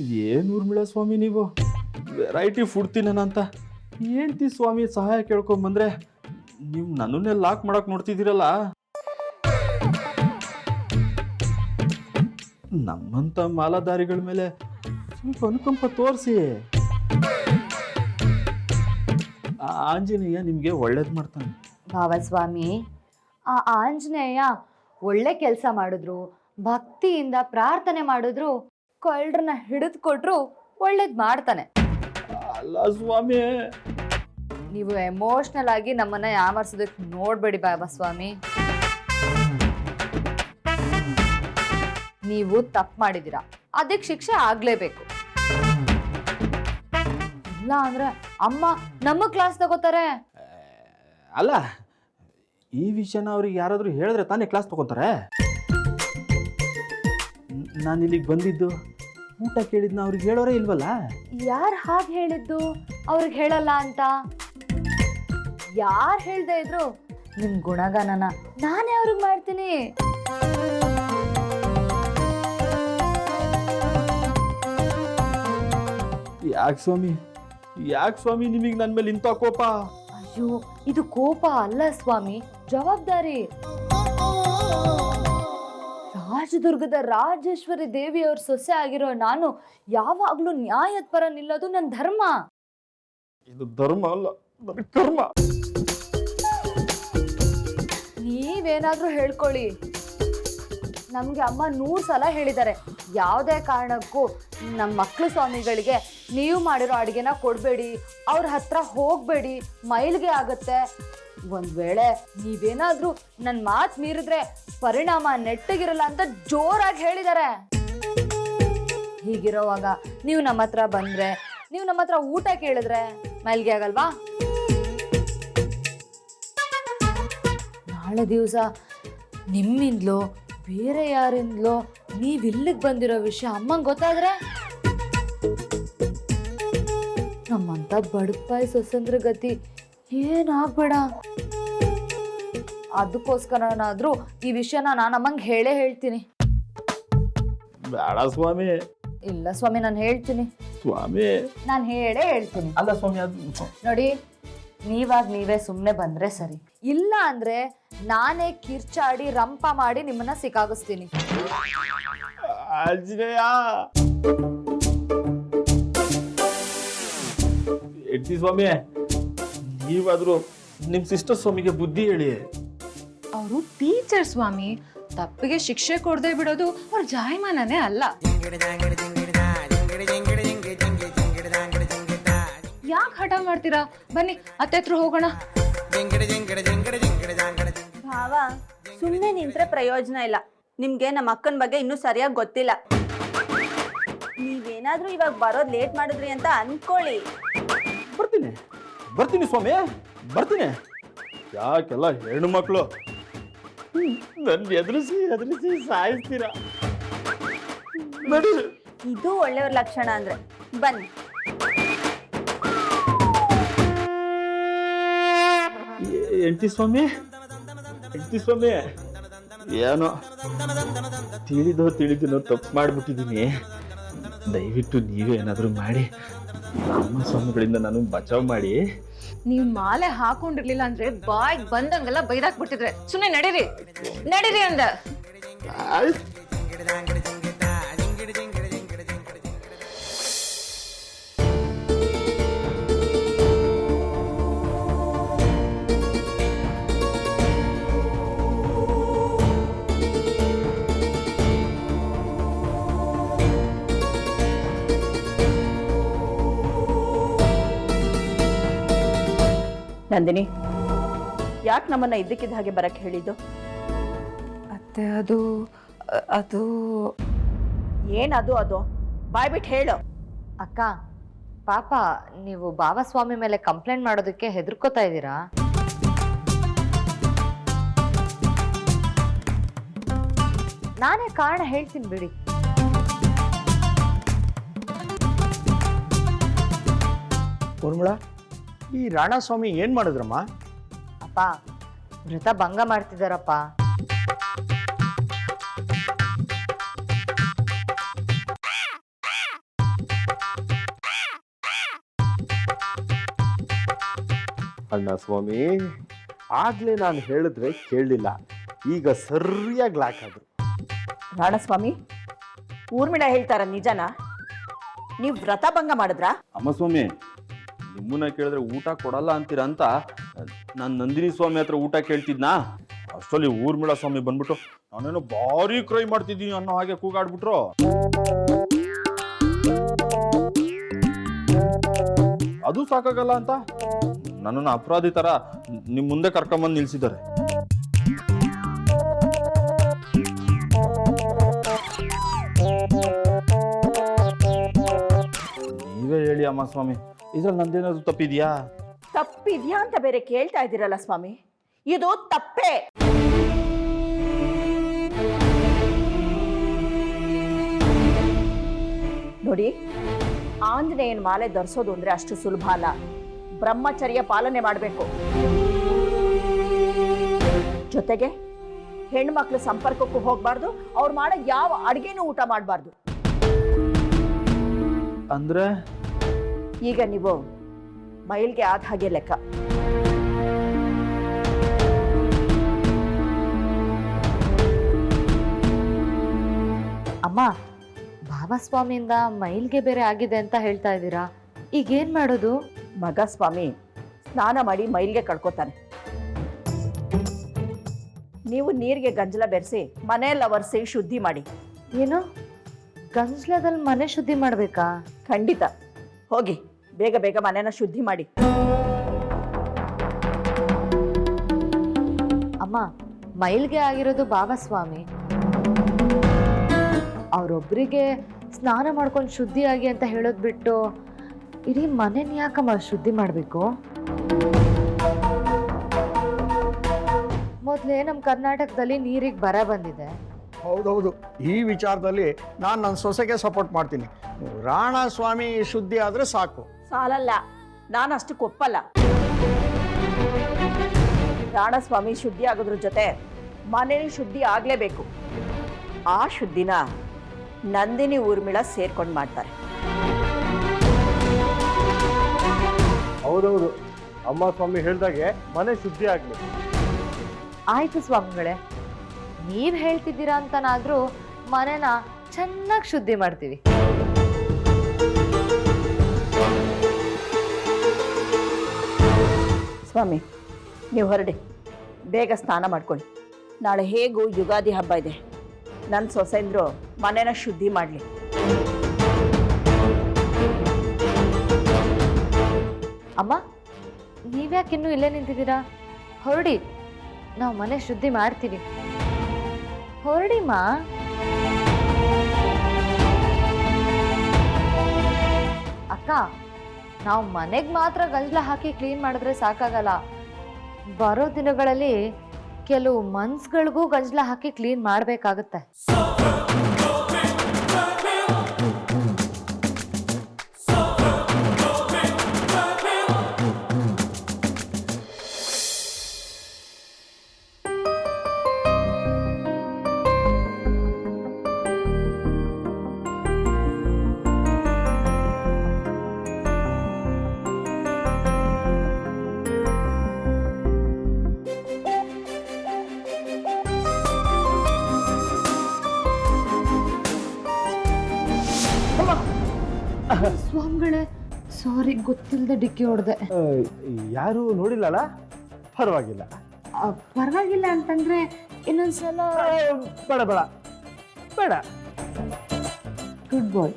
ಏನು ಊರ್ಮಿಳ ಸ್ವಾಮಿ ನೀವು? Variety food ತಿನ್ನೋಣಂತ ಹೇಳ್ತಿ ಸ್ವಾಮಿ ಸಹಾಯ ಕೇಳ್ಕೊಂಬಂದ್ರೆ ನೀವು ನನ್ನನ್ನೇ ಲಾಕ್ ಮಾಡಕ್ ನೋಡ್ತಿದ್ದೀರಲ್ಲ? ನಮ್ಮಂತ ಮಾಲಾಧಾರಿಗಳ ಮೇಲೆ ಸ್ವಲ್ಪ ಅನುಕಂಪ ತೋರಿಸಿ. ಆಂಜನೇಯ ನಿಮಗೆ ಒಳ್ಳೇದು ಮಾಡ್ತಾನೆ. ಭಾವಸ್ವಾಮಿ ಆ ಆಂಜನೇಯ ಒಳ್ಳೆ ಕೆಲಸ ಮಾಡಿದ್ರು, ಭಕ್ತಿಯಿಂದ ಪ್ರಾರ್ಥನೆ ಮಾಡಿದ್ರು ಕಳ್ಳರನ್ನ ಹಿಡಿದು ಕೊಟ್ರು ಒಳ್ಳೇದ್ ಮಾಡ್ತಾನೆ. ಅಲ್ಲ ಸ್ವಾಮಿ. ನೀವು ಎಮೋಷನಲ್ ಆಗಿ ನಮ್ಮನ್ನ ಯಾಮರ್ಸೋದಕ್ಕೆ ನೋಡ್ಬೇಡಿ ಬಾಬಾ ಸ್ವಾಮಿ. ನೀವು ತಪ್ಪು ಮಾಡಿದ್ದೀರಾ. ಅದಕ್ಕೆ ಶಿಕ್ಷೆ ಆಗ್ಲೇಬೇಕು. ಇಲ್ಲ ಅಂದ್ರೆ ಅಮ್ಮ ನಮ್ಮ ಕ್ಲಾಸ್ ತಗೋತಾರೆ. ಅಲ್ಲ ಈ ವಿಷಯನ ಅವ್ರಿಗೆ ಯಾರಾದರೂ ಹೇಳಿದ್ರೆ ತಾನೇ ಕ್ಲಾಸ್ ತಗೋತಾರೆ? ನಾನು ಇಲ್ಲಿಗೆ ಬಂದಿದ್ದು ಊಟ ಕೇಳಿದ್ನ ಅವ್ರಿಗೆ ಹೇಳೋರೇ ಇಲ್ವಲ್ಲ? ಯಾರು ಹಾಗೆ ಹೇಳಿದ್ದು? ಅವ್ರಿಗೆ ಹೇಳಲ್ಲ ಅಂತ. ಯಾರು ಹೇಳ್ದೆ ಇದ್ರು? ನಿಮ್ ಗುಣಗಾನನ ನಾನೇ ಅವ್ರಿಗೆ ಮಾಡ್ತೀನಿ. ಯಾಕೆ ಸ್ವಾಮಿ? ಯಾಕೆ ಸ್ವಾಮಿ ನಿಮಗೆ ನನ್ನ ಮೇಲೆ ಇಂಥ ಕೋಪ? ಅಯ್ಯೋ ಇದು ಕೋಪ ಅಲ್ಲ ಸ್ವಾಮಿ. ಜವಾಬ್ದಾರಿ. ರಾಜದುರ್ಗದ ರಾಜೇಶ್ವರಿ ದೇವಿಯವ್ರ ಸೊಸೆ ಆಗಿರೋ ನಾನು ಯಾವಾಗ್ಲೂ ನ್ಯಾಯದ ಪರ ನಿಲ್ಲೋದು ನನ್ನ ಧರ್ಮ. ಇದು ಧರ್ಮ ಅಲ್ಲ ನನ್ನ ಕರ್ಮ. ನೀವೇನಾದ್ರೂ ಹೇಳ್ಕೊಳ್ಳಿ. ನಮಗೆ ಅಮ್ಮ ನೂರು ಸಲ ಹೇಳಿದ್ದಾರೆ. ಯಾವುದೇ ಕಾರಣಕ್ಕೂ ನಮ್ಮ ಮಕ್ಕಳು ಸ್ವಾಮಿಗಳಿಗೆ ನೀವು ಮಾಡಿರೋ ಅಡುಗೆನ ಕೊಡಬೇಡಿ ಅವ್ರ ಹತ್ರ ಹೋಗಬೇಡಿ ಮೈಲಿಗೆ ಆಗುತ್ತೆ. ಒಂದು ವೇಳೆ ನೀವೇನಾದ್ರೂ ನನ್ ಮಾತು ಮೀರಿದ್ರೆ ಪರಿಣಾಮ ನೆಟ್ಟಗಿರಲ್ಲ ಅಂತ ಜೋರಾಗಿ ಹೇಳಿದ್ದಾರೆ ಹೀಗಿರೋವಾಗ ನೀವು ನಮ್ಮ ಹತ್ರ ಬಂದ್ರೆ ನೀವು ನಮ್ಮ ಹತ್ರ ಊಟ ಕೇಳಿದ್ರೆ ಮೈಲ್ಗೆ ಆಗಲ್ವಾ? ನಾಳೆ ದಿವಸ ನಿಮ್ಮಿಂದಲೋ, ಬೇರೆ ಯಾರಿಂದಲೋ ನೀವು ಇಲ್ಲಿಗೆ ಬಂದಿರೋ ವಿಷಯ ಅಮ್ಮಂಗೆ ಗೊತ್ತಾದ್ರೆ? ನಮ್ಮಂತ ಬಡಪಾಯಿ ಸೊಸಂದ್ರ ಗತಿ ಏನಾಗ್ಬೇಡ? ಅದಕ್ಕೋಸ್ಕರನಾದ್ರೂ ಈ ವಿಷಯನ ನಾನು ಅಮ್ಮಂಗೆ ಹೇಳೇ ಹೇಳ್ತೀನಿ. ಬೇಡ ಸ್ವಾಮಿ. ಇಲ್ಲ ಸ್ವಾಮಿ ನಾನು ಹೇಳ್ತೀನಿ. ಸ್ವಾಮಿ. ನಾನು ಹೇಳೇ ಹೇಳ್ತೀನಿ. ಅಲ್ಲ ಸ್ವಾಮಿ ಅದು ನೋಡಿ ನೀವಾಗ ನೀವೇ ಸುಮ್ಮನೆ ಬಂದ್ರೆ ಸರಿ. ಇಲ್ಲ ಅಂದ್ರೆ ನಾನೇ ಕಿರ್ಚಾಡಿ ರಂಪ ಮಾಡಿ ನಿಮ್ಮನ್ನ ಸಿಕ್ಕಾಗಿಸ್ತೀನಿ. ಆಂಜನೇಯ! ಸ್ವಾಮಿ. ನೀವಾದ್ರೂ ನಿಮ್ಮ ಸಿಸ್ಟರ್ ಸ್ವಾಮಿಗೆ ಬುದ್ಧಿ ಹೇಳಿ. ಅವರು ಟೀಚರ್ ಸ್ವಾಮಿ ತಪ್ಪಿಗೆ ಶಿಕ್ಷೆ ಕೊಡದೆ ಬಿಡೋದು ಅವ್ರ ಜಾಯಮಾನನೇ ಅಲ್ಲ. ಯಾಕೆ ಹಠ ಮಾಡ್ತೀರಾ? ಬನ್ನಿ ಅತ್ತೆ ಹತ್ರ ಹೋಗೋಣ. ಭಾವ ಸುಮ್ಮನೆ ನಿಂತ್ರೆ ಪ್ರಯೋಜನ ಇಲ್ಲ. ನಿಮ್ಗೆ ನಮ್ಮ ಅಕ್ಕನ ಬಗ್ಗೆ ಇನ್ನೂ ಸರಿಯಾಗಿ ಗೊತ್ತಿಲ್ಲ. ನೀವೇನಾದ್ರೂ ಇವಾಗ ಬರೋದು ಲೇಟ್ ಮಾಡಿದ್ರಿ ಅಂತ ಅನ್ಕೊಳ್ಳಿ. ಬರ್ತೀನಿ. ಬರ್ತೀನಿ ಸ್ವಾಮಿ ಬರ್ತೀನಿ. ಯಾಕೆಲ್ಲ ಹೆಣ್ಣು ಮಕ್ಕಳು ನನ್ನ ಎದುರಿಸಿ ಎದುರಿಸಿ ಸಾಯಿಸ್ತೀರಾ? ನಡಿ. ಇದು ಒಳ್ಳೆಯವ್ರ ಲಕ್ಷಣ ಅಂದ್ರೆ. ಬನ್ನಿ. ಎಂಟಿ ಸ್ವಾಮಿ? ಎಂಟಿ ಸ್ವಾಮಿ? ಏನೋ? ತಿಳಿದೋ ತಿಳಿದಿನೋ ತಪ್ಪು ಮಾಡಿಬಿಟ್ಟಿದ್ದೀನಿ. ದಯವಿಟ್ಟು ನೀವೇ ಏನಾದರೂ ಮಾಡಿ. ಅಮ್ಮ ಸ್ವಾಮಿಗಳಿಂದ ನಾನು ಬಚಾವ್ ಮಾಡಿ. ನೀವು ಮಾಲೆ ಹಾಕೊಂಡಿರ್ಲಿಲ್ಲ ಅಂದ್ರೆ ಬಾಯ್ ಬಂದಂಗೆಲ್ಲ ಬೈದಾಕ್ಬಿಟ್ಟಿದ್ರೆ ಸುಮ್ಮನೆ ನಡೀರಿ. ನಡೀರಿ ಅಂದ. ನಂದಿನಿ ಯಾಕೆ ನಮ್ಮನ್ನ ಇದ್ದಕ್ಕಿದ್ದ ಹಾಗೆ ಬರಕ್ ಹೇಳಿದ್ದು? ಅತ್ತೆ ಅದು ಅದು ಏನದು ಅದು ಬಾಯ್ಬಿಟ್ಟು ಹೇಳು. ಅಕ್ಕ ಪಾಪ ನೀವು ಬಾಬಾಸ್ವಾಮಿ ಮೇಲೆ ಕಂಪ್ಲೇಂಟ್ ಮಾಡೋದಕ್ಕೆ ಹೆದರ್ಕೋತಾ ಇದ್ದೀರಾ? ನಾನೇ ಕಾರಣ ಹೇಳ್ತೀನಿ ಬಿಡಿ. ಊರ್ಮಿಳ ಈ ರಾಣಾಸ್ವಾಮಿ ಏನು ಮಾಡಿದ್ರಮ್ಮ? ಅಪ್ಪ ವ್ರತ ಭಂಗ ಮಾಡ್ತಿದ್ದಾರಪ್ಪ ಅಣ್ಣ ಸ್ವಾಮಿ ಆಗ್ಲೇ ನಾನು ಹೇಳಿದ್ರೆ ಕೇಳಲಿಲ್ಲ ಈಗ ಸರಿಯಾಗಿ ಲಾಕಾದ್ರು ರಾಣಸ್ವಾಮಿ ಊರ್ಮಿಳ ಹೇಳ್ತಾರ ನಿಜಾನ? ನೀವು ವ್ರತ ಭಂಗ ಮಾಡಿದ್ರಾ? ಅಮ್ಮ ಸ್ವಾಮಿ ನಿಮ್ಮನ್ನ ಕೇಳಿದ್ರೆ ಊಟ ಕೊಡಲ್ಲ ಅಂತೀರ ಅಂತ, ನಾನು ನಂದಿನಿ ಸ್ವಾಮಿ ಹತ್ರ ಊಟ ಕೇಳ್ತಿದ್ನಾ? ಅಷ್ಟರಲ್ಲಿ ಊರ್ಮಿಳಾ ಸ್ವಾಮಿ ಬಂದ್ಬಿಟ್ಟು, ನಾನೇನು ಭಾರಿ ಕ್ರೈ ಮಾಡ್ತಿದ್ದೀನಿ ಅನ್ನೋ ಹಾಗೆ ಕೂಗಾಡ್ಬಿಟ್ರು. ಅದು ಸಾಕಾಗಲ್ಲ ಅಂತ? ನನ್ನನ್ನು ಅಪರಾಧಿ ತರ ನಿಮ್ಮ ಮುಂದೆ ಕರ್ಕೊಂಬಂದು ನಿಲ್ಸಿದ್ದಾರೆ. ಅಮ್ಮ ಸ್ವಾಮಿ. ಇದ್ರಲ್ಲಿ ನಂದೇನಾದ್ರು ತಪ್ಪಿದ್ಯಾ? ತಪ್ಪಿದ್ಯಾ ಅಂತ ಬೇರೆ ಕೇಳ್ತಾ ಇದ್ದೀರಲ್ಲ ಸ್ವಾಮಿ? ಇದು ತಪ್ಪೇ. ನೋಡಿ ಆಂಜನೇಯನ ಮಾಲೆ ಧರಿಸೋದು ಅಂದ್ರೆ ಅಷ್ಟು ಸುಲಭ ಅಲ್ಲ. ಬ್ರಹ್ಮಚರ್ಯ ಪಾಲನೆ ಮಾಡಬೇಕು. ಜೊತೆಗೆ ಹೆಣ್ಮಕ್ಳು ಸಂಪರ್ಕಕ್ಕೂ ಹೋಗ್ಬಾರ್ದು ಅವ್ರು ಮಾಡೋ ಯಾವ ಅಡ್ಗೆನೂ ಊಟ ಮಾಡಬಾರ್ದು. ಅಂದ್ರೆ? ಈಗ ನೀವು ಮೈಲ್ಗೆ ಆದ ಹಾಗೆ ಲೆಕ್ಕ. ಅಮ್ಮ ಬಾಬಾ ಸ್ವಾಮಿಯಿಂದ ಮೈಲ್ಗೆ ಬೇರೆ ಆಗಿದೆ ಅಂತ ಹೇಳ್ತಾ ಇದ್ದೀರಾ? ಈಗೇನ್ ಮಾಡೋದು? ಮಗ ಸ್ವಾಮಿ ಸ್ನಾನ ಮಾಡಿ ಮೈಲ್ಗೆ ಕಳ್ಕೊತಾನೆ. ನೀವು ನೀರಿಗೆ ಗಂಜಲ ಬೆರೆಸಿ ಮನೆಯೆಲ್ಲ ಒರೆಸಿ ಶುದ್ಧಿ ಮಾಡಿ. ಏನು? ಗಂಜಲದಲ್ಲಿ ಮನೆ ಶುದ್ಧಿ ಮಾಡಬೇಕಾ? ಖಂಡಿತ. ಹೋಗಿ. ಬೇಗ ಬೇಗ ಮನೆನ ಶುದ್ಧಿ ಮಾಡಿ. ಅಮ್ಮ, ಮೈಲ್ಗೆ ಆಗಿರೋದು ಬಾಬಾಸ್ವಾಮಿ. ಅವರೊಬ್ಬರಿಗೆ ಸ್ನಾನ ಮಾಡ್ಕೊಂಡು ಶುದ್ಧಿಯಾಗಿ ಅಂತ ಹೇಳೋದು ಬಿಟ್ಟು ಇಡೀ ಮನೇನ ಯಾಕಮ್ಮ ಶುದ್ಧಿ ಮಾಡಬೇಕು? ಮೊದಲೇ ನಮ್ಮ ಕರ್ನಾಟಕದಲ್ಲಿ ನೀರಿಗೆ ಬರ ಬಂದಿದೆ. ಹೌದೌದು. ಈ ವಿಚಾರದಲ್ಲಿ ನಾನು ನನ್ನ ಸೊಸೆಗೆ ಸಪೋರ್ಟ್ ಮಾಡ್ತೀನಿ. ರಾಣ ಸ್ವಾಮಿ ಶುದ್ಧಿ ಆದರೆ ಸಾಕು. ಸಾಲಲ್ಲ. ನಾನು ಅಷ್ಟು ಒಪ್ಪಲ್ಲ ರಾಣಸ್ವಾಮಿ ಶುದ್ಧಿ ಆಗೋದ್ರ ಜೊತೆ ಮನೇಲಿ ಶುದ್ಧಿ ಆಗಲೇಬೇಕು. ಆ ಶುದ್ಧಿನ ನಂದಿನಿ ಊರ್ಮಿಳ ಸೇರ್ಕೊಂಡು ಮಾಡ್ತಾರೆ. ಹೌದೌದು. ಅಮ್ಮ ಸ್ವಾಮಿ ಹೇಳ್ದಾಗೆ ಮನೆ ಶುದ್ಧಿ ಆಗ್ಲಿ. ಆಯ್ತು ಸ್ವಾಮಿಗಳೇ. ನೀವು ಹೇಳ್ತಿದ್ದೀರಾ ಅಂತನಾದರೂ ಮನೆನ ಚೆನ್ನಾಗಿ ಶುದ್ಧಿ ಮಾಡ್ತೀವಿ. ಸ್ವಾಮಿ ನೀವು ಹೊರಡಿ. ಬೇಗ ಸ್ನಾನ ಮಾಡ್ಕೊಳ್ಳಿ. ನಾಳೆ ಹೇಗೂ ಯುಗಾದಿ ಹಬ್ಬ ಇದೆ. ನನ್ನ ಸೊಸೆಂದ್ರು ಮನೆನ ಶುದ್ಧಿ ಮಾಡಲಿ. ಅಮ್ಮ ನೀವ್ಯಾಕಿನ್ನೂ ಇಲ್ಲೇ ನಿಂತಿದ್ದೀರಾ? ಹೊರಡಿ ನಾವು ಮನೆ ಶುದ್ಧಿ ಮಾಡ್ತೀವಿ. ಹೊರಡಿಮ್ಮ ಅಕ್ಕ, ನಾವು ಮನೆಗೆ ಮಾತ್ರ ಗಂಜಲ ಹಾಕಿ ಕ್ಲೀನ್ ಮಾಡಿದ್ರೆ ಸಾಕಾಗಲ್ಲ. ಬರೋ ದಿನಗಳಲ್ಲಿ ಕೆಲವು ಮನ್ಸ್ಗಳಿಗೂ ಗಂಜಲ ಹಾಕಿ ಕ್ಲೀನ್ ಮಾಡಬೇಕಾಗತ್ತೆ. ಸ್ವಾಮಿಗಳೇ ಸಾರಿ ಗೊತ್ತಿಲ್ಲದೆ ಡಿಕ್ಕಿ ಹೊಡೆದೆ. ಯಾರು ನೋಡಿಲ್ಲಲ್ಲ? ಪರವಾಗಿಲ್ಲ. ಪರವಾಗಿಲ್ಲ ಅಂತಂದ್ರೆ ಇನ್ನೊಂದ್ಸಲ ಬೇಡ ಬೇಡ. ಬೇಡ. ಗುಡ್ ಬಾಯ್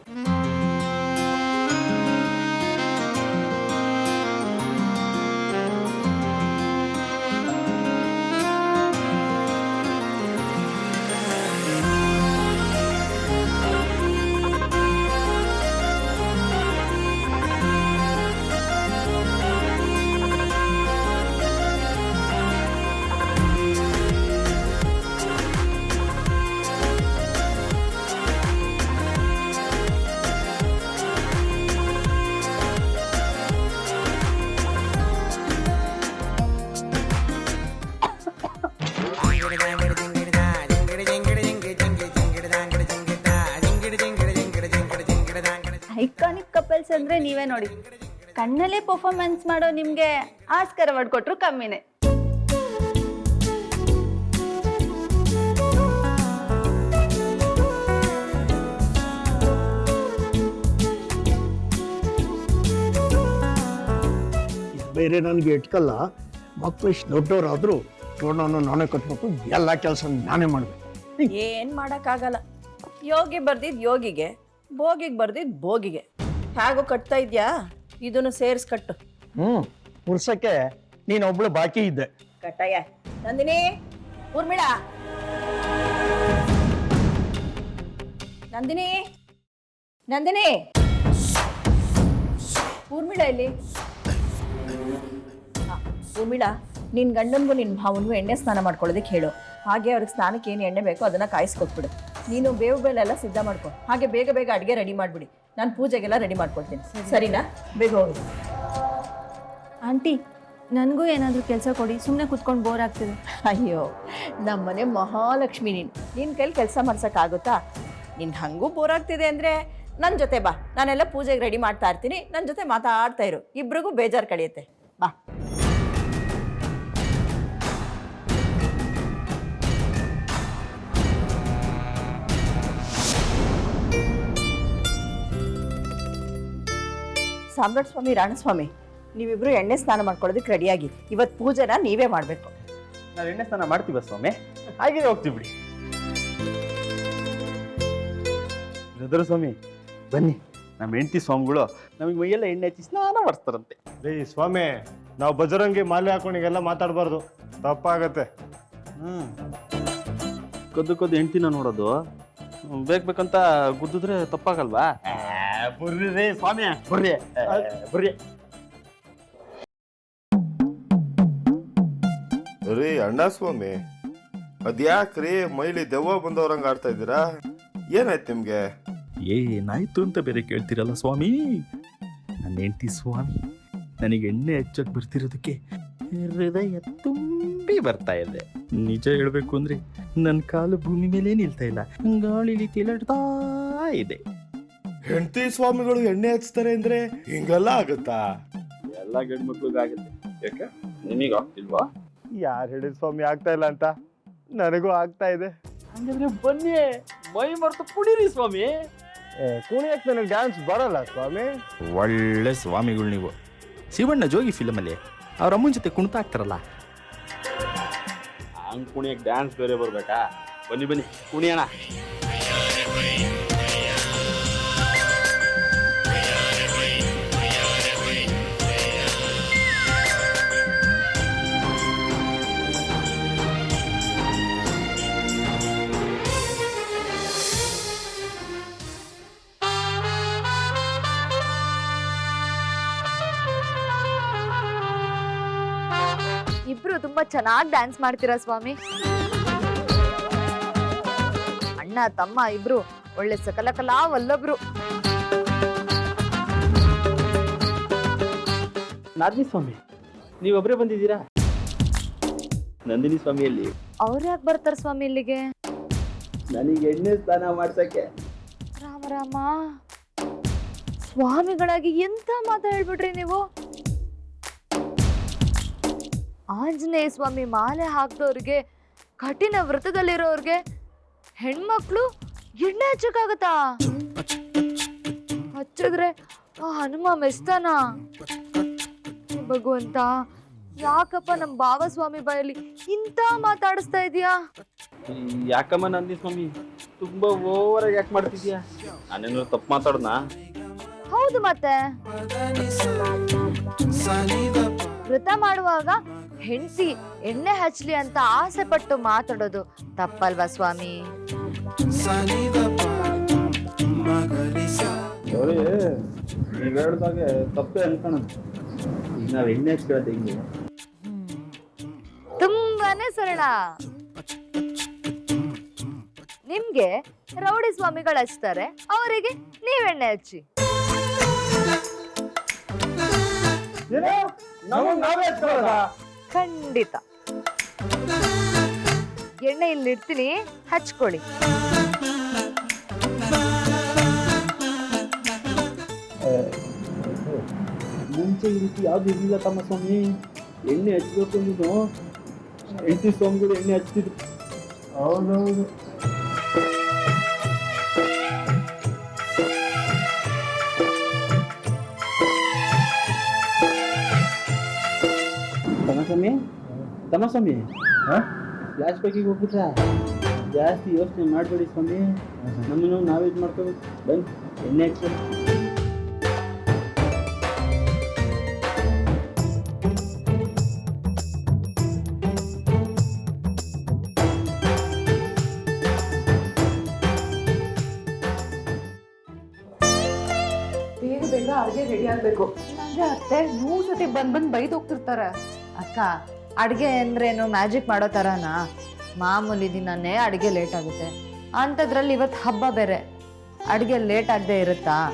ಅಂದ್ರೆ ನೀವೇ ನೋಡಿ. ಕಣ್ಣಲ್ಲೇ ಪರ್ಫಾರ್ಮೆನ್ಸ್ ಮಾಡೋ ನಿಮ್ಗೆ ಆಸ್ಕರ್ ಅವಾರ್ಡ್ ಕೊಟ್ರು ಕಮ್ಮಿನೇ. ಬೇರೆ ನನಗೆ ಇಟ್ಕಲ್ಲ. ಮಕ್ಕಳು ಇಷ್ಟು ದೊಡ್ಡವರಾದರೂ ಋಣವನ್ನು ನಾನೇ ಕಟ್ಬೇಕು ಎಲ್ಲ ಕೆಲಸ ನಾನೇ ಮಾಡಬೇಕು. ಏನ್ ಮಾಡಕ್ಕಾಗಲ್ಲ. ಯೋಗಿ ಬರ್ದಿದ್ ಯೋಗಿಗೆ ಭೋಗಿಗೆ ಬರ್ದಿದ್ ಭೋಗಿಗೆ. ಹೇಗೋ ಕಟ್ತಾ ಇದ್ಯಾ? ಇದನ್ನು ಸೇರ್ಸ್ ಕಟ್ಟು. ಹ್ಞೂ ಉರ್ಸಕ್ಕೆ ನೀನೊಬ್ಳು ಬಾಕಿ ಇದ್ದೆ. ಕಟ್ಟಯ್ಯ ನಂದಿನಿ ಊರ್ಮಿಳ. ನಂದಿನಿ ನಂದಿನಿ. ಊರ್ಮಿಳ ಇಲ್ಲಿ. ಆ, ಊರ್ಮಿಳ ನಿನ್ ಗಂಡನ್ಗೂ ನಿನ್ ಭಾವನ್ಗೂ ಎಣ್ಣೆ ಸ್ನಾನ ಮಾಡ್ಕೊಳ್ಳೋದಕ್ಕೆ ಹೇಳು. ಹಾಗೆ ಅವ್ರಿಗೆ ಸ್ನಾನಕ್ಕೆ ಏನು ಎಣ್ಣೆ ಬೇಕೋ ಅದನ್ನ ಕಾಯಿಸ್ಕೊಟ್ಬಿಡು. ನೀನು ಬೇವು ಬೇಲೆಲ್ಲ ಸಿದ್ಧ ಮಾಡ್ಕೊ. ಹಾಗೆ ಬೇಗ ಬೇಗ ಅಡುಗೆ ರೆಡಿ ಮಾಡಿಬಿಡಿ. ನಾನು ಪೂಜೆಗೆಲ್ಲ ರೆಡಿ ಮಾಡ್ಕೊಳ್ತೀನಿ. ಸರಿನಾ? ಬೇಗ ಹೋಗಿ. ಆಂಟಿ ನನಗೂ ಏನಾದರೂ ಕೆಲಸ ಕೊಡಿ. ಸುಮ್ಮನೆ ಕುತ್ಕೊಂಡು ಬೋರ್ ಆಗ್ತಿದೆ. ಅಯ್ಯೋ ನಮ್ಮನೆ ಮಹಾಲಕ್ಷ್ಮಿ ನೀನು. ನಿನ್ನ ಕೈಲಿ ಕೆಲಸ ಮಾಡ್ಸೋಕ್ಕಾಗುತ್ತಾ ನಿನ್ ಹಂಗೂ ಬೋರ್ ಆಗ್ತಿದೆ ಅಂದರೆ ನನ್ನ ಜೊತೆ ಬಾ. ನಾನೆಲ್ಲ ಪೂಜೆಗೆ ರೆಡಿ ಮಾಡ್ತಾ ಇರ್ತೀನಿ. ನನ್ನ ಜೊತೆ ಮಾತಾಡ್ತಾ ಇರು. ಇಬ್ರಿಗೂ ಬೇಜಾರು ಕಳಿಯುತ್ತೆ. ಸಾಮ್ರಾಟ್ ಸ್ವಾಮಿ ರಾಣಸ್ವಾಮಿ ನೀವಿಬ್ರು ಎಣ್ಣೆ ಸ್ನಾನ ಮಾಡ್ಕೊಳ್ಳೋದಕ್ಕೆ ರೆಡಿಯಾಗಿ ಇವತ್ತು ಪೂಜೆನ ನೀವೇ ಮಾಡಬೇಕು. ನಾವು ಎಣ್ಣೆ ಸ್ನಾನ ಮಾಡ್ತೀವ ಸ್ವಾಮಿ? ಹಾಗೆ ಹೋಗ್ತೀವಿ ಬಿಡಿ. ರುದ್ರ ಸ್ವಾಮಿ ಬನ್ನಿ. ನಮ್ಮ ಹೆಂಡತಿ ಸ್ವಾಮಿಗಳು ನಮಗೆ ಮೈಯೆಲ್ಲ ಎಣ್ಣೆ ಹಚ್ಚಿ ಸ್ನಾನ ಮಾಡಿಸ್ತಾರಂತೆ. ಏಯ್ ಸ್ವಾಮಿ ನಾವು ಬಜರಂಗಿ ಮಾಲೆ ಹಾಕೊಂಡಿಗೆಲ್ಲ ಮಾತಾಡಬಾರ್ದು. ತಪ್ಪಾಗತ್ತೆ. ಹ್ಞೂ ಕದ್ದು ಕದ್ದು ಹೆಂಡ್ತಿನ ನೋಡೋದು. ಬೇಕ್ ಬೇಕಂತ ಗುದ್ದಿದ್ರೆ ತಪ್ಪಾಗಲ್ವಾ? ಬರ್ರಿ ರೇ ಸ್ವಾಮಿ. ಬರ್ರಿ. ಬರ್ರಿ. ರೀ ಅಣ್ಣ ಸ್ವಾಮಿ ಅದ್ಯಾಕ್ರಿ ಮೈಲಿ ದೆವ್ವ ಬಂದವ್ರಂಗ ಆಡ್ತಾ ಇದ್ದೀರಾ? ಏನಾಯ್ತು ನಿಮ್ಗೆ? ಏನಾಯ್ತು ಅಂತ ಬೇರೆ ಕೇಳ್ತೀರಲ್ಲ ಸ್ವಾಮಿ? ನನ್ನ ಹೆಂಡತಿ ಸ್ವಾಮಿ ನನಗೆ ಎಣ್ಣೆ ಹಚ್ಚಕ್ ಬರ್ತಿರೋದಕ್ಕೆ ಹೃದಯ ತುಂಬಿ ಬರ್ತಾ ಇದೆ. ನಿಜ ಹೇಳ್ಬೇಕು ಅಂದ್ರೆ ನನ್ನ ಕಾಲು ಭೂಮಿ ಮೇಲೆ ನಿಲ್ತಾ ಇಲ್ಲ. ಗಾಳಿಲಿ ತೇಲಾಡ್ತಾ ಇದೆ. ಹೆಂಡತಿ ಸ್ವಾಮಿಗಳು ಎಣ್ಣೆ ಹಚ್ತಾರೆ ಅಂದ್ರೆ ಹಿಂಗೆಲ್ಲ ಆಗುತ್ತಾ? ಎಲ್ಲ ಗಂಡು ಮಕ್ಳಿಗಾಗುತ್ತೆ ಯಾಕೆ? ನಿಮಗೆ ಆಗ್ತಿಲ್ವಾ? ಯಾರು ಹೇಳಿದ ಸ್ವಾಮಿ ಆಗ್ತಾ ಇಲ್ಲ ಅಂತ? ನನಗೂ ಆಗ್ತಾ ಇದೆ. ಹಂಗಂದ್ರೆ ಬನ್ನಿ ಮೈ ಮರ್ತು ಕುಡೀರಿ ಸ್ವಾಮಿ. ಕುಣಿಯಕ್ಕೆ ನನಗೆ ಡ್ಯಾನ್ಸ್ ಬರಲ್ಲ ಸ್ವಾಮಿ. ಒಳ್ಳೆ ಸ್ವಾಮಿಗಳು ನೀವು. ಶಿವಣ್ಣ ಜೋಗಿ ಫಿಲಮಲ್ಲಿ ಅವ್ರ ಅಮ್ಮನ ಜೊತೆ ಕುಣಿತಾ ಆಗ್ತಾರಲ್ಲ. ಹಂಗ್ ಕುಣಿಯಕ್ಕೆ ಡ್ಯಾನ್ಸ್ ಬೇರೆ ಬರ್ಬೇಕಾ? ಬನ್ನಿ ಬನ್ನಿ ಕುಣಿಯೋಣ. ತುಂಬಾ ಚೆನ್ನಾಗಿ ಡ್ಯಾನ್ಸ್ ಮಾಡ್ತೀರಾ ಸ್ವಾಮಿ? ಅಣ್ಣ ತಮ್ಮ ಇಬ್ರು ಒಳ್ಳೆ ಸಕಲ ಕಲಾ ವಲ್ಲಭರು. ನಾದಿನಿ ಸ್ವಾಮಿ ನೀವೊಬ್ಬರೇ ಬಂದಿದ್ದೀರಾ? ನಂದಿನಿ ಸ್ವಾಮಿಯಲ್ಲಿ ಅವ್ರು ಯಾಕೆ ಬರ್ತಾರ ಸ್ವಾಮಿ ಇಲ್ಲಿಗೆ? ನನಗೆ ಎಣ್ಣೆ ಸ್ನಾನ ಮಾಡ್ಸಕ್ಕೆ. ರಾಮ ರಾಮ. ಸ್ವಾಮಿಗಳಾಗಿ ಎಂತ ಮಾತು ಹೇಳ್ಬಿಟ್ರಿ ನೀವು? ಆಂಜನೇಯ ಸ್ವಾಮಿ ಮಾಲೆ ಹಾಕ್ದವ್ರಿಗೆ ಕಠಿಣ ವ್ರತದಲ್ಲಿರೋರ್ಗೆ ಹೆಣ್ಮಕ್ಳು ಎಣ್ಣೆ ಹಚ್ಚಕ್ಕಾಗತ್ತಾ ಹಚ್ಚಿದ್ರೆ ಆ ಹನುಮ ಮೆಸ್ತಾನ ಭಗವಂತ ಯಾಕಪ್ಪ ನಮ್ಮ ಭಾವಸ್ವಾಮಿ ಬಾಯಲ್ಲಿ ಇಂತ ಮಾತಾಡಿಸ್ತಾ ಇದೀಯಾ ಯಾಕಮ್ಮ ನಂದಿ ಸ್ವಾಮಿ ತುಂಬಾ ಓವರ್ ಆಗಿ ಯಾಕೆ ಮಾಡ್ತಿದ್ಯಾ ನಾನೇನು ತಪ್ಪು ಮಾತಾಡ್ನಾ ಹೌದು ಮತ್ತೆ. ವ್ರತ ಮಾಡುವಾಗ ಹೆಂಡತಿ ಎಣ್ಣೆ ಹಚ್ಚಲಿ ಅಂತ ಆಸೆ ಪಟ್ಟು ಮಾತಾಡೋದು ತಪ್ಪಲ್ವಾ ಸ್ವಾಮಿ? ನೀವು ಹೇಳ್ದಾಗೆ ತಪ್ಪೇ ಅನ್ಕೊಳ್ಳೋದು ಈಗ ನಾವು ಎಣ್ಣೆ ಹಚ್ಕೊಳ್ಳೋದು ಹೆಂಗೆ ತುಂಬಾನೇ ಸರಳ. ನಿಮ್ಗೆ ರೌಡಿ ಸ್ವಾಮಿಗಳು ಹಚ್ತಾರೆ ಅವರಿಗೆ ನೀವ್ ಹಚ್ಚಿ ಖಂಡಿತ. ಎಣ್ಣೆ ಇಲ್ಲಿ ಇಡ್ತೀನಿ ಹಚ್ಕೊಳ್ಳಿ. ಮುಂಚೆ ಈ ರೀತಿ ಯಾವ್ದು ಇರಲಿಲ್ಲ ತಮ್ಮ ಸ್ವಾಮಿ ಎಣ್ಣೆ ಹಚ್ಬೇಕು ನೀನು ಹೆಂಡತಿ ಸ್ವಾಮಿಗಳು ಎಣ್ಣೆ ಹಚ್ತಿದ್ರು. ಹೌದೌದು. ತಮಸ್ವಾಮಿ ತಮಸ್ವಾಮಿ ಫ್ಲಾಶ್ ಬ್ಯಾಕಿಗೆ ಹೋಗ್ಬಿಟ್ರ ಜಾಸ್ತಿ ಯೋಚನೆ ಮಾಡಬೇಡಿ ಸ್ವಾಮಿ ನಮ್ಮನ್ನು ನಾವೇ ಇದು ಮಾಡ್ಕೋಬೇಕು ಬನ್ನಿ ಎಣ್ಣೆ ಹಚ್ಕೊಳ್ಳಿ ಬೇಗ ಬೇಗ ಅಡುಗೆ ರೆಡಿ ಆಗ್ಬೇಕು. ಇಲ್ಲಾಂದ್ರೆ ಅತ್ತೆ ನೂರ್ ಸತಿ ಬಂದ್ ಬಂದ್ ಬೈದ್ ಹೋಗ್ತಿರ್ತಾರೆ. ಅಕ್ಕ ಅಡುಗೆ ಅಂದ್ರೇನು ಮ್ಯಾಜಿಕ್ ಮಾಡೋ ಥರನಾ ಮಾಮೂಲಿ ದಿನನೇ ಅಡುಗೆ ಲೇಟ್ ಆಗುತ್ತೆ. ಅಂಥದ್ರಲ್ಲಿ ಇವತ್ತು ಹಬ್ಬ ಬೇರೆ. ಅಡುಗೆ ಲೇಟ್ ಆಗದೆ ಇರುತ್ತಾ?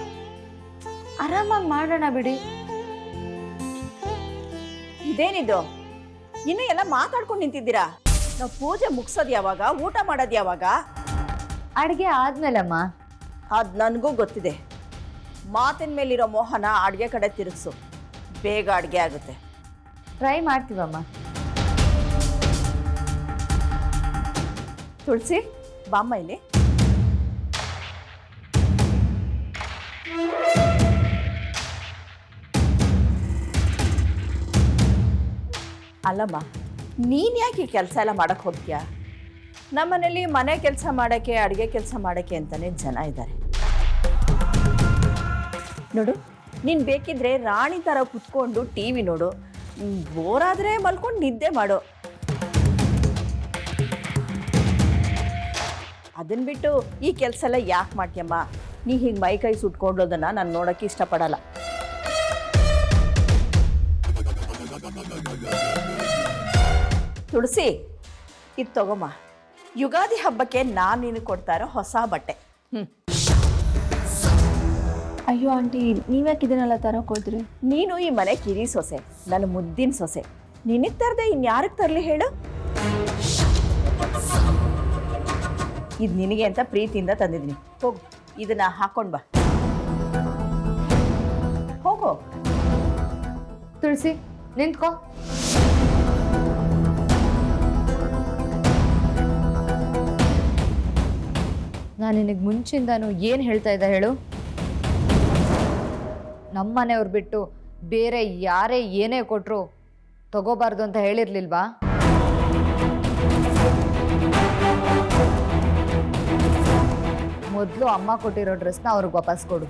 ಆರಾಮಾಗಿ ಮಾಡೋಣ ಬಿಡಿ. ಇದೇನಿದು? ಇನ್ನು ಎಲ್ಲ ಮಾತಾಡ್ಕೊಂಡು ನಿಂತಿದ್ದೀರಾ? ನಾವು ಪೂಜೆ ಮುಗಿಸೋದು ಯಾವಾಗ? ಊಟ ಮಾಡೋದು ಯಾವಾಗ? ಅಡುಗೆ ಆದ್ಮೇಲಮ್ಮ. ಅದು ನನಗೂ ಗೊತ್ತಿದೆ. ಮಾತಿನ ಮೇಲಿರೋ ಮೋಹನ ಅಡುಗೆ ಕಡೆ ತಿರುಗಿಸು. ಬೇಗ ಅಡುಗೆ ಆಗುತ್ತೆ. ಟ್ರೈ ಮಾಡ್ತೀವಮ್ಮ. ತುಳಸಿ ಬಾಮ್ಮ ಇಲ್ಲಿ. ಅಲ್ಲಮ್ಮ, ನೀನು ಯಾಕೆ ಈ ಕೆಲಸ ಎಲ್ಲ ಮಾಡಕ್ಕೆ ಹೋಗ್ತೀಯಾ? ನಮ್ಮನೇಲಿ ಮನೆ ಕೆಲಸ ಮಾಡೋಕ್ಕೆ, ಅಡುಗೆ ಕೆಲಸ ಮಾಡೋಕ್ಕೆ ಅಂತಲೇ ಜನ ಇದ್ದಾರೆ ನೋಡು, ನೀನು ಬೇಕಿದ್ರೆ ರಾಣಿ ಥರ ಕುತ್ಕೊಂಡು ಟಿ ವಿ ನೋಡು. ಬೋರಾದರೆ ಮಲ್ಕೊಂಡು ನಿದ್ದೆ ಮಾಡು. ಅದನ್ನ ಬಿಟ್ಟು ಈ ಕೆಲಸ ಎಲ್ಲ ಯಾಕೆ ಮಾಡ್ತೀಯಮ್ಮ? ನೀ ಹಿಂಗೆ ಮೈ ಕೈ ಸುಟ್ಕೊಂಡೋದನ್ನ ನಾನು ನೋಡೋಕ್ಕೆ ಇಷ್ಟಪಡಲ್ಲ. ತುಳಸಿ, ಇದು ತಗೊಮ್ಮ. ಯುಗಾದಿ ಹಬ್ಬಕ್ಕೆ ನಾನು ನಿನಗೆ ಕೊಡ್ತಾ ಇರೋ ಹೊಸ ಬಟ್ಟೆ. ಅಯ್ಯೋ ಆಂಟಿ, ನೀವ್ಯಾಕೆ ಇದನ್ನೆಲ್ಲ ತರಕ್ ಹೋದ್ರಿ ನೀನು ಈ ಮನೆ ಕಿರಿ ಸೊಸೆ, ನನ್ನ ಮುದ್ದಿನ ಸೊಸೆ. ನಿನಗೆ ತರದೆ ಇನ್ಯಾರಿಗೆ ತರಲಿ ಹೇಳು? ಇದು ನಿನಗೆ ಅಂತ ಪ್ರೀತಿಯಿಂದ ತಂದಿದ್ದೀನಿ. ಹೋಗು, ಇದನ್ನ ಹಾಕೊಂಡು ಬಾ. ಹೋಗು. ತುಳಸಿ, ನಿಂತ್ಕೋ. ನಾನು ನಿನಗೆ ಮುಂಚಿಂದಾನು ಏನು ಹೇಳ್ತಾ ಇದ್ದೆ ಹೇಳು? ನಮ್ಮ ಮನೆಯವ್ರು ಬಿಟ್ಟು ಬೇರೆ ಯಾರೇ ಏನೇ ಕೊಟ್ಟರು ತಗೋಬಾರ್ದು ಅಂತ ಹೇಳಿರ್ಲಿಲ್ವಾ? ಮೊದಲು ಅಮ್ಮ ಕೊಟ್ಟಿರೋ ಡ್ರೆಸ್ನ ಅವ್ರಿಗೆ ವಾಪಸ್ ಕೊಡು.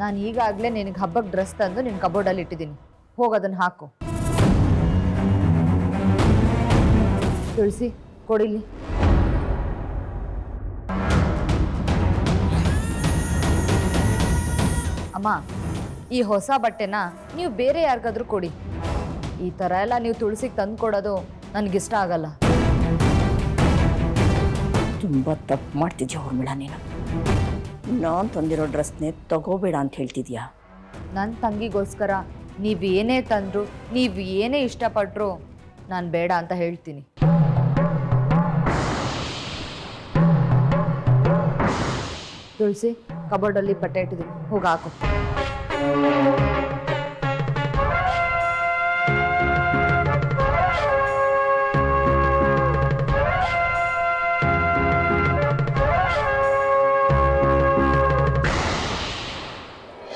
ನಾನು ಈಗಾಗಲೇ ನಿನಗೆ ಹಬ್ಬಕ್ಕೆ ಡ್ರೆಸ್ ತಂದು ನಿನ್ನ ಕಬೋರ್ಡಲ್ಲಿ ಇಟ್ಟಿದ್ದೀನಿ. ಹೋಗಿ ಅದನ್ನು ಹಾಕು. ತುಳಸಿ, ಕೊಡಿಲಿ. ಅಮ್ಮ ಈ ಹೊಸ ಬಟ್ಟೆನ ನೀವು ಬೇರೆ ಯಾರಿಗಾದ್ರೂ ಕೊಡಿ. ಈ ಥರ ಎಲ್ಲ ನೀವು ತುಳಸಿಗೆ ತಂದು ಕೊಡೋದು ನನಗಿಷ್ಟ ಆಗಲ್ಲ. ತುಂಬ ತಪ್ಪು ಮಾಡ್ತಿದ್ಯಾ ಊರ್ಮಿಳ ನೀನು? ನಾನು ತಂದಿರೋ ಡ್ರೆಸ್ನೇ ತಗೋಬೇಡ ಅಂತ ಹೇಳ್ತಿದ್ಯಾ? ನನ್ನ ತಂಗಿಗೋಸ್ಕರ ನೀವು ಏನೇ ತಂದ್ರು ನೀವು ಏನೇ ಇಷ್ಟಪಟ್ಟರು ನಾನು ಬೇಡ ಅಂತ ಹೇಳ್ತೀನಿ. ತುಳಸಿ ಕಬೋರ್ಡಲ್ಲಿ ಬಟ್ಟೆ ಇಟ್ಟಿದ್ದೀನಿ. ಹೋಗಿ